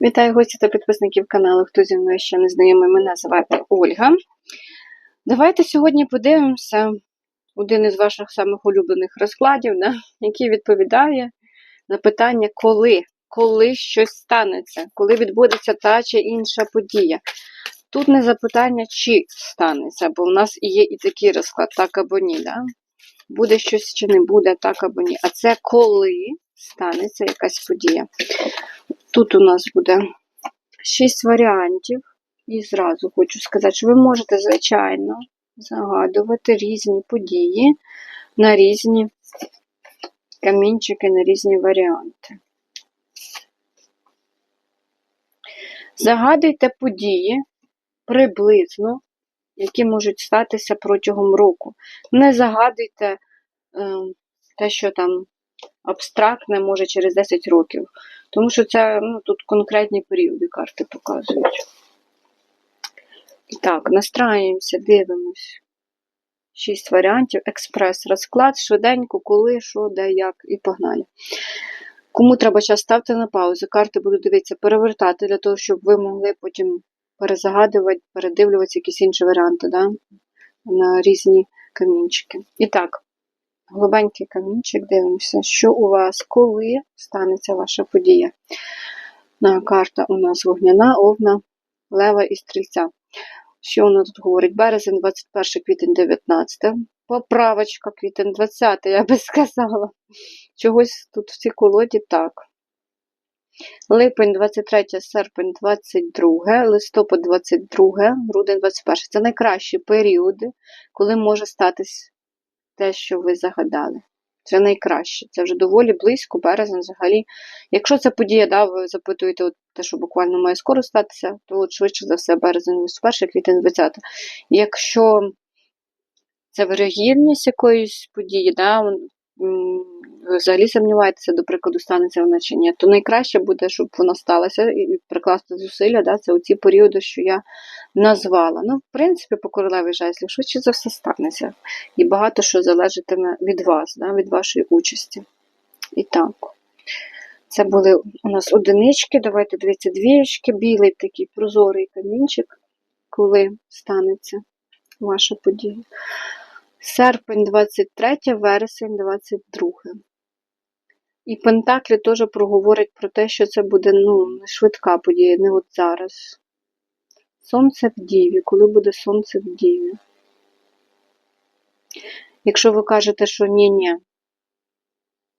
Вітаю гості та підписників каналу. Хто зі мною ще не знайомий, мене звати Ольга. Давайте сьогодні подивимося один із ваших самих улюблених розкладів, да, який відповідає на питання, коли, коли щось станеться, коли відбудеться та чи інша подія. Тут не запитання, чи станеться, бо в нас є і такий розклад, так або ні. Да? Буде щось чи не буде, так або ні. А це коли станеться якась подія. Тут у нас буде шість варіантів. І зразу хочу сказати, що ви можете, звичайно, загадувати різні події на різні камінчики, на різні варіанти. Загадуйте події приблизно, які можуть статися протягом року. Не загадуйте е, те, що там абстрактне, може через 10 років. Тому що це ну, тут конкретні періоди карти показують. Так, настраюємося, дивимось. Шість варіантів, експрес-розклад, швиденько, коли, що, де, як, і погнали. Кому треба час ставте на паузу. Карти буду дивитися, перевертати, для того, щоб ви могли потім перезагадувати, передивлюватися якісь інші варіанти да? на різні камінчики. І так, глибенький камінчик, дивимося, що у вас, коли станеться ваша подія. На карта у нас вогняна, овна, лева і стрільця. Що воно тут говорить? Березень, 21 квітень, 19. Поправочка, квітень 20, я би сказала. Чогось тут в цій колоді так. Липень 23, серпень 22, листопад 22, грудень 21. Це найкращі періоди, коли може статись те, що ви загадали. Це найкраще. Це вже доволі близько, березень взагалі. Якщо це подія, да, ви запитуєте от те, що буквально має скоро статися, то от швидше за все березень 21, квітень 20. Якщо це вирогідність якоїсь події, да, взагалі сумніваєтеся, до прикладу, станеться вона чи ні, то найкраще буде, щоб вона сталася і прикласти зусилля, да, це оці періоди, що я назвала. Ну, в принципі, по королеві жезлів швидше за все станеться. І багато що залежатиме від вас, да, від вашої участі. І так. Це були у нас одинички. Давайте дивіться, двієчки, білий такий прозорий камінчик, коли станеться ваша подія. Серпень 23, вересень 22. І Пентаклі теж проговорить про те, що це буде ну, не швидка подія, не от зараз. Сонце в Діві, коли буде сонце в Діві. Якщо ви кажете, що ні-ні,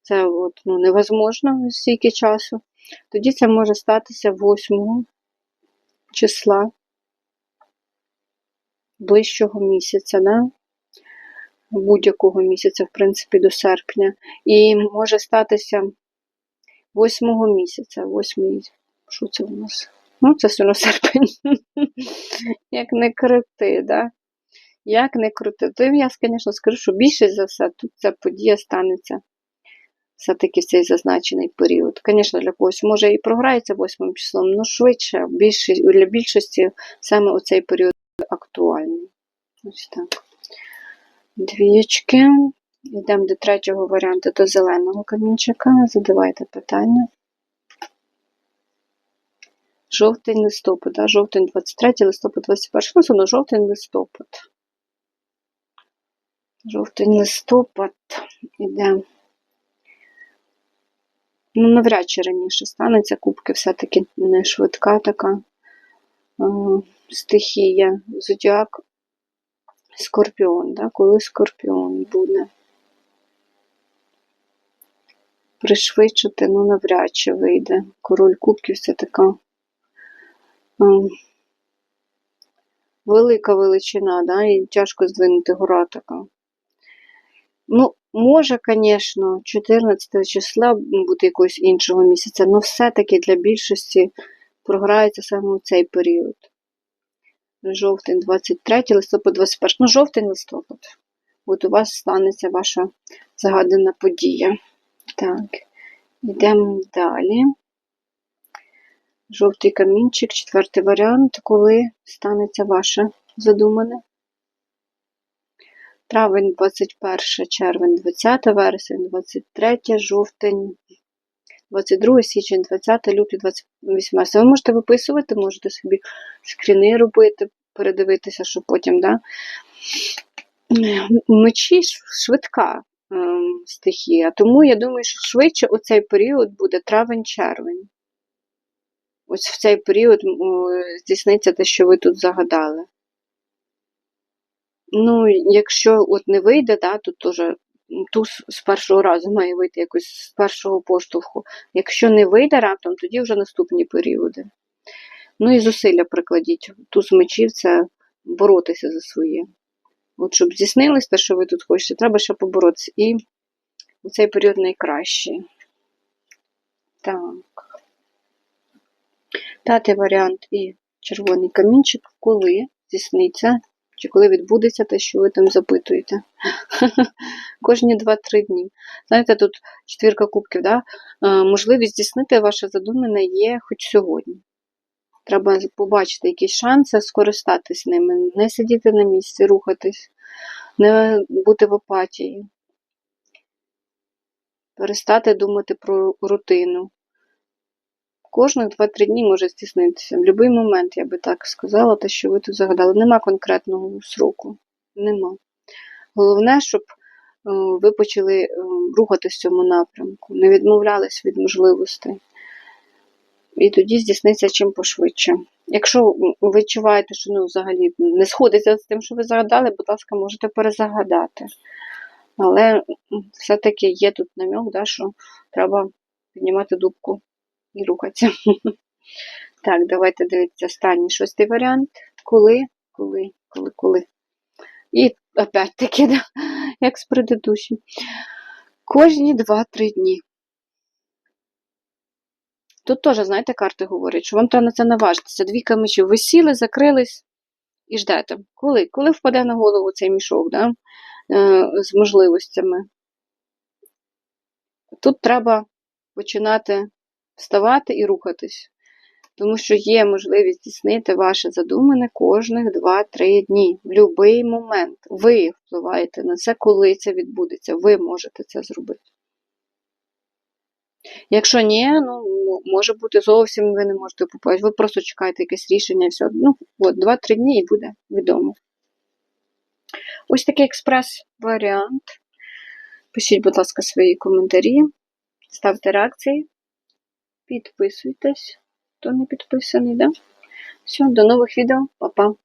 це от, ну, невозможно стільки часу, тоді це може статися 8 числа ближчого місяця. Да? Будь-якого місяця, в принципі, до серпня. І може статися восьмого місяця. Восьмий, що це у нас? Ну, це все одно серпень. Як не крути, да? Як не крути. То я, звісно, скажу, що більше за все тут ця подія станеться все-таки в цей зазначений період. Звісно, для когось може і програється восьмим числом, але швидше, більше, для більшості саме у цей період актуальний. Ось так двічки. Йдемо до третього варіанту, до зеленого камінчика. Задавайте питання. Жовтень листопад, да? жовтень 23, листопад 21. Ну, воно жовтень листопад. Жовтень листопад іде. Ну, навряд чи раніше станеться. Кубки все-таки не швидка така е, стихія. Зодіак Скорпіон, да? коли скорпіон буде. Пришвидшити, ну, навряд чи вийде. Король кубків це така ем, велика величина, да? і тяжко здвинути гора така. Ну, може, звісно, 14 числа бути якогось іншого місяця, але все-таки для більшості програється саме у цей період жовтень 23, листопад 21. Ну, жовтень листопад. От у вас станеться ваша загадана подія. Так, йдемо далі. Жовтий камінчик, четвертий варіант, коли станеться ваше задумане. Травень 21, червень 20, вересень 23, жовтень 22 січень, 20 лютий, 28. Ви можете виписувати, можете собі скріни робити, передивитися, що потім, да? Мечі швидка ем, стихія, тому я думаю, що швидше у цей період буде травень-червень. Ось в цей період здійсниться те, що ви тут загадали. Ну, якщо от не вийде, да, тут теж туз з першого разу має вийти якось з першого поштовху. Якщо не вийде раптом, тоді вже наступні періоди. Ну і зусилля прикладіть. Туз мечів це боротися за своє. От щоб здійснилось те, що ви тут хочете, треба ще поборотися. І у цей період найкращий. Так. П'ятий варіант і червоний камінчик, коли здійсниться, чи коли відбудеться те, що ви там запитуєте. Кожні 2-3 дні. Знаєте, тут четвірка кубків, да? Е, можливість здійснити ваше задумане є хоч сьогодні. Треба побачити якісь шанси, скористатись ними, не сидіти на місці, рухатись, не бути в апатії, перестати думати про рутину. Кожних 2-3 дні може здійснитися. В будь-який момент, я би так сказала, те, що ви тут загадали. Нема конкретного сроку. Нема. Головне, щоб е, ви почали е, рухатись в цьому напрямку, не відмовлялись від можливостей. І тоді здійсниться чим пошвидше. Якщо ви відчуваєте, що ну, взагалі не сходиться з тим, що ви загадали, будь ласка, можете перезагадати. Але все-таки є тут намек, да, що треба піднімати дубку і рухатися. Так, давайте дивитися останній шостий варіант. Коли, коли, коли, коли. І опять-таки, да, як з предыдущим. Кожні 2-3 дні. Тут теж, знаєте, карти говорять, що вам треба на це наважитися. Дві мечів. Ви сіли, закрились і ждете. Коли? Коли впаде на голову цей мішок да? е, з можливостями? Тут треба починати вставати і рухатись. Тому що є можливість здійснити ваше задумане кожних 2-3 дні. В будь-який момент. Ви впливаєте на це, коли це відбудеться. Ви можете це зробити. Якщо ні, ну може бути зовсім ви не можете попасти. Ви просто чекаєте якесь рішення і все. Ну, от, 2-3 дні і буде відомо. Ось такий експрес-варіант. Пишіть, будь ласка, свої коментарі, ставте реакції, підписуйтесь, хто не підписаний, да? Все, до нових відео, Па-па.